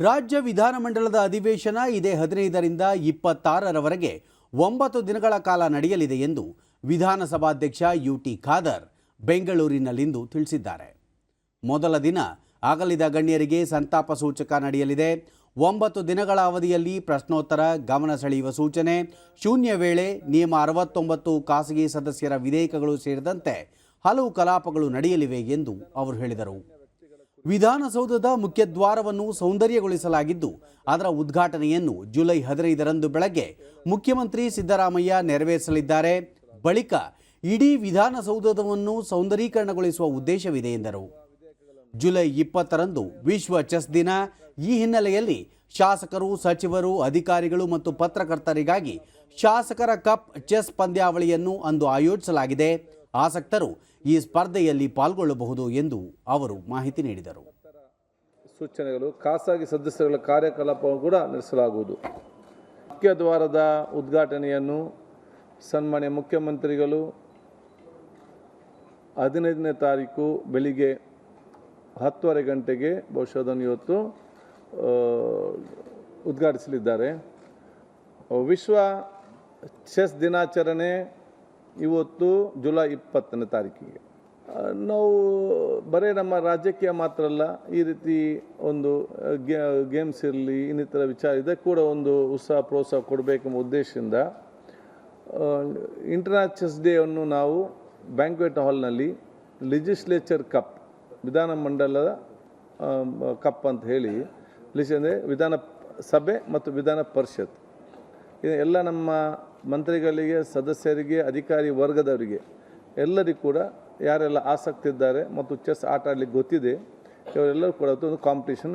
ರಾಜ್ಯ ವಿಧಾನಮಂಡಲದ ಅಧಿವೇಶನ ಇದೇ ಹದಿನೈದರಿಂದ ಇಪ್ಪತ್ತಾರರವರೆಗೆ ಒಂಬತ್ತು ದಿನಗಳ ಕಾಲ ನಡೆಯಲಿದೆ ಎಂದು ವಿಧಾನಸಭಾಧ್ಯಕ್ಷ ಯುಟಿ ಖಾದರ್ ಬೆಂಗಳೂರಿನಲ್ಲಿಂದು ತಿಳಿಸಿದ್ದಾರೆ. ಮೊದಲ ದಿನ ಅಗಲಿದ ಗಣ್ಯರಿಗೆ ಸಂತಾಪ ಸೂಚಕ ನಡೆಯಲಿದೆ. ಒಂಬತ್ತು ದಿನಗಳ ಅವಧಿಯಲ್ಲಿ ಪ್ರಶ್ನೋತ್ತರ, ಗಮನ ಸೆಳೆಯುವ ಸೂಚನೆ, ಶೂನ್ಯ ವೇಳೆ ನಿಯಮ ಅರವತ್ತೊಂಬತ್ತು, ಖಾಸಗಿ ಸದಸ್ಯರ ವಿಧೇಯಕಗಳು ಸೇರಿದಂತೆ ಹಲವು ಕಲಾಪಗಳು ನಡೆಯಲಿವೆ ಎಂದು ಅವರು ಹೇಳಿದರು. ವಿಧಾನಸೌಧದ ಮುಖ್ಯದ್ವಾರವನ್ನು ಸೌಂದರ್ಯಗೊಳಿಸಲಾಗಿದ್ದು, ಅದರ ಉದ್ಘಾಟನೆಯನ್ನು ಜುಲೈ ಹದಿನೈದರಂದು ಬೆಳಗ್ಗೆ ಮುಖ್ಯಮಂತ್ರಿ ಸಿದ್ದರಾಮಯ್ಯ ನೆರವೇರಿಸಲಿದ್ದಾರೆ. ಬಳಿಕ ಇಡೀ ವಿಧಾನಸೌಧವನ್ನು ಸೌಂದರೀಕರಣಗೊಳಿಸುವ ಉದ್ದೇಶವಿದೆ ಎಂದರು. ಜುಲೈ ಇಪ್ಪತ್ತರಂದು ವಿಶ್ವ ಚೆಸ್ ದಿನ. ಈ ಹಿನ್ನೆಲೆಯಲ್ಲಿ ಶಾಸಕರು, ಸಚಿವರು, ಅಧಿಕಾರಿಗಳು ಮತ್ತು ಪತ್ರಕರ್ತರಿಗಾಗಿ ಶಾಸಕರ ಕಪ್ ಚೆಸ್ ಪಂದ್ಯಾವಳಿಯನ್ನು ಅಂದು ಆಯೋಜಿಸಲಾಗಿದೆ. ಆಸಕ್ತರು ಈ ಸ್ಪರ್ಧೆಯಲ್ಲಿ ಪಾಲ್ಗೊಳ್ಳಬಹುದು ಎಂದು ಅವರು ಮಾಹಿತಿ ನೀಡಿದರು. ಸೂಚನೆಗಳು, ಖಾಸಗಿ ಸದಸ್ಯರುಗಳ ಕಾರ್ಯಕಲಾಪವನ್ನು ಕೂಡ ನಡೆಸಲಾಗುವುದು. ಮುಖ್ಯ ದ್ವಾರದ ಉದ್ಘಾಟನೆಯನ್ನು ಸನ್ಮಾನ್ಯ ಮುಖ್ಯಮಂತ್ರಿಗಳು ಹದಿನೈದನೇ ತಾರೀಕು ಬೆಳಿಗ್ಗೆ ಹತ್ತುವರೆ ಗಂಟೆಗೆ ಬಹುಶಃ ಅದನ್ನು ಇವತ್ತು ಉದ್ಘಾಟಿಸಲಿದ್ದಾರೆ. ವಿಶ್ವ ಚೆಸ್ ದಿನಾಚರಣೆ ಇವತ್ತು ಜುಲೈ ಇಪ್ಪತ್ತನೇ ತಾರೀಕಿಗೆ. ನಾವು ಬರೀ ನಮ್ಮ ರಾಜಕೀಯ ಮಾತ್ರ ಅಲ್ಲ, ಈ ರೀತಿ ಒಂದು ಗೇಮ್ಸ್ ಇರಲಿ, ಇನ್ನಿತರ ವಿಚಾರ, ಇದೆ ಕೂಡ ಒಂದು ಉತ್ಸಾಹ, ಪ್ರೋತ್ಸಾಹ ಕೊಡಬೇಕೆಂಬ ಉದ್ದೇಶದಿಂದ ಇಂಟರ್ನ್ಯಾಷನಲ್ಸ್ ಚೆಸ್ ಡೇವನ್ನು ನಾವು ಬ್ಯಾಂಕ್ವೆಟ್ ಹಾಲ್ನಲ್ಲಿ ಲೆಜಿಸ್ಲೇಚರ್ ಕಪ್ ವಿಧಾನಮಂಡಲದ ಮಂಡಲದ ಕಪ್ ಅಂತ ಹೇಳಿ ಲಿಸ್ ಅಂದರೆ ವಿಧಾನ ಸಭೆ ಮತ್ತು ವಿಧಾನ ಪರಿಷತ್. ಎಲ್ಲ ನಮ್ಮ ಮಂತ್ರಿಗಳಿಗೆ ಸದಸ್ಯರಿಗೆ ಅಧಿಕಾರಿ ವರ್ಗದವರಿಗೆ ಎಲ್ಲರಿಗೂ ಕೂಡ ಯಾರೆಲ್ಲ ಆಸಕ್ತಿ ಇದ್ದಾರೆ ಮತ್ತು ಚೆಸ್ ಆಟ ಆಡಲಿಕ್ಕೆ ಗೊತ್ತಿದೆ ಇವರೆಲ್ಲರೂ ಕೂಡ ಒಂದು ಕಾಂಪಿಟೇಷನ್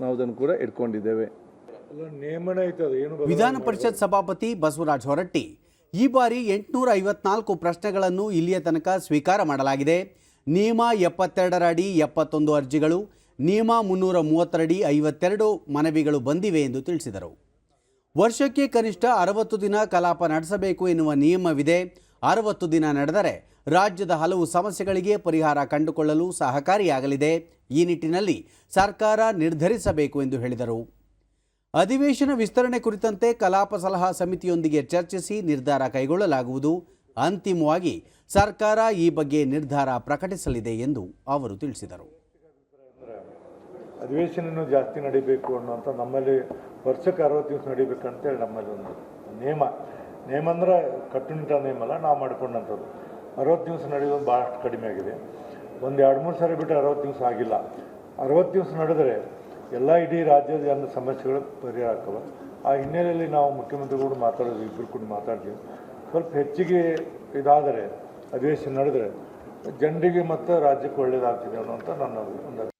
ನಾವು ಅದನ್ನು ಕೂಡ ಇಟ್ಕೊಂಡಿದ್ದೇವೆ. ವಿಧಾನ ಪರಿಷತ್ ಸಭಾಪತಿ ಬಸವರಾಜ ಹೊರಟ್ಟಿ ಈ ಬಾರಿ ಎಂಟುನೂರ ಐವತ್ನಾಲ್ಕು ಪ್ರಶ್ನೆಗಳನ್ನು ಇಲ್ಲಿಯ ತನಕ ಸ್ವೀಕಾರ ಮಾಡಲಾಗಿದೆ. ನಿಯಮ ಎಪ್ಪತ್ತೆರಡರ ಅಡಿ ಎಪ್ಪತ್ತೊಂದು ಅರ್ಜಿಗಳು ನಿಯಮ ಮುನ್ನೂರ ಮೂವತ್ತರಡಿ ಐವತ್ತೆರಡು ಮನವಿಗಳು ಬಂದಿವೆ ಎಂದು ತಿಳಿಸಿದರು. ವರ್ಷಕ್ಕೆ ಕನಿಷ್ಠ ಅರವತ್ತು ದಿನ ಕಲಾಪ ನಡೆಸಬೇಕು ಎನ್ನುವ ನಿಯಮವಿದೆ. ಅರವತ್ತು ದಿನ ನಡೆದರೆ ರಾಜ್ಯದ ಹಲವು ಸಮಸ್ಯೆಗಳಿಗೆ ಪರಿಹಾರ ಕಂಡುಕೊಳ್ಳಲು ಸಹಕಾರಿಯಾಗಲಿದೆ. ಈ ನಿಟ್ಟಿನಲ್ಲಿ ಸರ್ಕಾರ ನಿರ್ಧರಿಸಬೇಕು ಎಂದು ಹೇಳಿದರು. ಅಧಿವೇಶನ ವಿಸ್ತರಣೆ ಕುರಿತಂತೆ ಕಲಾಪ ಸಲಹಾ ಸಮಿತಿಯೊಂದಿಗೆ ಚರ್ಚಿಸಿ ನಿರ್ಧಾರ ಕೈಗೊಳ್ಳಲಾಗುವುದು. ಅಂತಿಮವಾಗಿ ಸರ್ಕಾರ ಈ ಬಗ್ಗೆ ನಿರ್ಧಾರ ಪ್ರಕಟಿಸಲಿದೆ ಎಂದು ಅವರು ತಿಳಿಸಿದರು. ಅಧಿವೇಶನನೂ ಜಾಸ್ತಿ ನಡಿಬೇಕು ಅನ್ನೋಂಥ ನಮ್ಮಲ್ಲಿ ವರ್ಷಕ್ಕೆ ಅರವತ್ತು ದಿವಸ ನಡಿಬೇಕಂತೇಳಿ ನಮ್ಮಲ್ಲಿ ಒಂದು ನೇಮ. ನೇಮ ಅಂದರೆ ಕಟ್ಟುನಿಟ್ಟ ನೇಮ ಅಲ್ಲ ನಾವು ಮಾಡ್ಕೊಂಡಂಥದ್ದು. ಅರವತ್ತು ದಿವಸ ನಡೆಯೋದು ಭಾಳಷ್ಟು ಕಡಿಮೆ ಆಗಿದೆ. ಒಂದು ಎರಡು, ಮೂರು ಸಾರಿ ಬಿಟ್ಟು ಅರವತ್ತು ದಿವಸ ಆಗಿಲ್ಲ. ಅರವತ್ತು ದಿವಸ ನಡೆದರೆ ಎಲ್ಲ ಇಡೀ ರಾಜ್ಯದ ಜನ ಸಮಸ್ಯೆಗಳು ಪರಿಹಾರ ಆಗ್ತವೆ. ಆ ಹಿನ್ನೆಲೆಯಲ್ಲಿ ನಾವು ಮುಖ್ಯಮಂತ್ರಿಗಳು ಮಾತಾಡೋದು ಇಬ್ಬರು ಕೂಡ ಮಾತಾಡ್ತೀವಿ. ಸ್ವಲ್ಪ ಹೆಚ್ಚಿಗೆ ಇದಾದರೆ, ಅಧಿವೇಶನ ನಡೆದರೆ, ಜನರಿಗೆ ಮತ್ತು ರಾಜ್ಯಕ್ಕೆ ಒಳ್ಳೆಯದಾಗ್ತಿದೆ ಅನ್ನೋಂಥ ನನ್ನ ಒಂದು